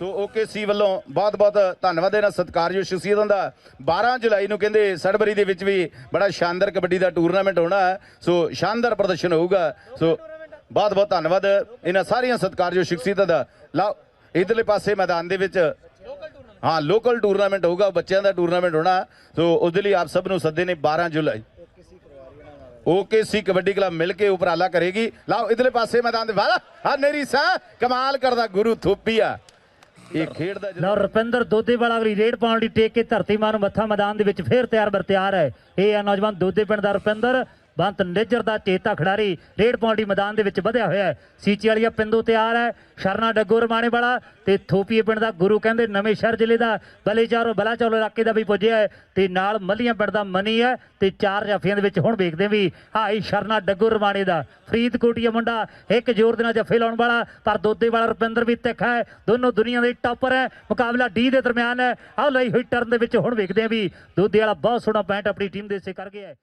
So okay ਸੀ ਵੱਲੋਂ ਬਹੁਤ-ਬਹੁਤ ਧੰਨਵਾਦ ਇਹਨਾਂ ਸਤਿਕਾਰਯੋਗ ਸ਼ਖਸੀਅਤਾਂ ਦਾ। 12 ਜੁਲਾਈ ਨੂੰ ਕਹਿੰਦੇ ਸੜਬਰੀ ਦੇ ਵਿੱਚ ਵੀ ਬੜਾ ਸ਼ਾਨਦਾਰ ਕਬੱਡੀ ਦਾ ਟੂਰਨਾਮੈਂਟ ਹੋਣਾ ਹੈ। ਸੋ ਸ਼ਾਨਦਾਰ ਪ੍ਰਦਰਸ਼ਨ ਹੋਊਗਾ। ਸੋ ਬਹੁਤ-ਬਹੁਤ ਧੰਨਵਾਦ ਇਹਨਾਂ ਸਾਰੀਆਂ ਸਤਿਕਾਰਯੋਗ ਸ਼ਖਸੀਅਤਾਂ ਦਾ। ਲਓ, ਇਧਰਲੇ ਪਾਸੇ ਮੈਦਾਨ ਦੇ ਵਿੱਚ ਹਾਂ ਲੋਕਲ ਟੂਰਨਾਮੈਂਟ ਹੋਊਗਾ, ਬੱਚਿਆਂ ਦਾ ਟੂਰਨਾਮੈਂਟ ਹੋਣਾ। ਸੋ ਉਹਦੇ ਲਈ ਆਪ ਸਭ ਨੂੰ ਸੱਦੇ ਨੇ 12 ਜੁਲਾਈ। O K C kabaddi club ਮਿਲ ਕੇ ਉਪਰਾਲਾ ਕਰੇਗੀ। ਲਓ, ਇਧਰਲੇ ਪਾਸੇ ਮੈਦਾਨ ਦੇ ਵਾਹ ਆ ਨੇਰੀ ਸਾ ਕਮਾਲ ਕਰਦਾ ਗੁਰੂ ਥੋਪੀਆ। ਇਹ ਖੇਡ ਦਾ ਲਓ, ਰੁਪਿੰਦਰ ਦੋਦੇਵਾਲਾ ਅਗਲੀ ਰੇਡ ਪਾਉਣ ਲਈ ਟੇਕ ਕੇ ਧਰਤੀ ਮਾਂ ਨੂੰ ਮੱਥਾ ਮੈਦਾਨ ਦੇ ਵਿੱਚ ਫੇਰ ਤਿਆਰ ਬਰ ਤਿਆਰ ਹੈ। ਇਹ ਆ ਨੌਜਵਾਨ ਦੋਦੇ ਪਿੰਡ ਦਾ ਰੁਪਿੰਦਰ। ਬੰਤ ਨਿੱਜਰ ਦਾ ਚੇਤਾ ਖਿਡਾਰੀ ਰੇਡ ਪਾਉਣ ਲਈ ਮੈਦਾਨ ਦੇ ਵਿੱਚ ਵਧਿਆ ਹੋਇਆ ਹੈ। ਸੀਚੀ ਵਾਲੀਆ ਪਿੰਦੂ ਤਿਆਰ ਹੈ। ਸ਼ਰਨਾ ਡੱਗੂ ਰਮਾਣੇ ਵਾਲਾ ਤੇ ਥੋਪੀਏ ਪਿੰਡ ਦਾ ਗੁਰੂ ਕਹਿੰਦੇ ਨਵੇਂ ਸ਼ਹਿਰ ਜ਼ਿਲ੍ਹੇ ਦਾ ਬਲੇਚਾਰੋ ਬਲਾਚੌਰ ਇਲਾਕੇ ਦਾ ਵੀ ਪੁੱਜਿਆ ਹੈ ਤੇ ਨਾਲ ਮੱਲੀਆਂ ਪਿੰਡ ਦਾ ਮਨੀ ਹੈ ਤੇ ਚਾਰ ਜਾਫੀਆਂ ਦੇ ਵਿੱਚ ਹੁਣ ਵੇਖਦੇ ਵੀ ਹਾਈ ਸ਼ਰਨਾ ਡੱਗੂ ਰਮਾਣੇ ਦਾ ਫਰੀਦਕੋਟੀਆ ਮੁੰਡਾ। ਇੱਕ ਜ਼ੋਰ ਦੇ ਨਾਲ ਜੱਫੇ ਲਾਉਣ ਵਾਲਾ, ਪਰ ਦੋਦੇ ਵਾਲਾ ਰੁਪਿੰਦਰ ਵੀ ਤਿੱਖਾ ਹੈ। ਦੋਨੋਂ ਦੁਨੀਆ ਦੇ ਟੌਪਰ ਹੈ। ਮੁਕਾਬਲਾ ਡੀ ਦੇ ਦਰਮਿਆਨ ਹੈ। ਆਹ ਲਈ ਹੋਈ ਟਰਨ ਦੇ ਵਿੱਚ ਹੁਣ ਵੇਖਦੇ ਹਾਂ ਵੀ ਦੋਦੇ ਵਾਲਾ ਬਹੁਤ ਸੋਹਣਾ ਪੈਂਟ ਆਪਣੀ ਟੀਮ ਦੇ ਹਿੱਸੇ ਕਰ ਗਿਆ ਹੈ।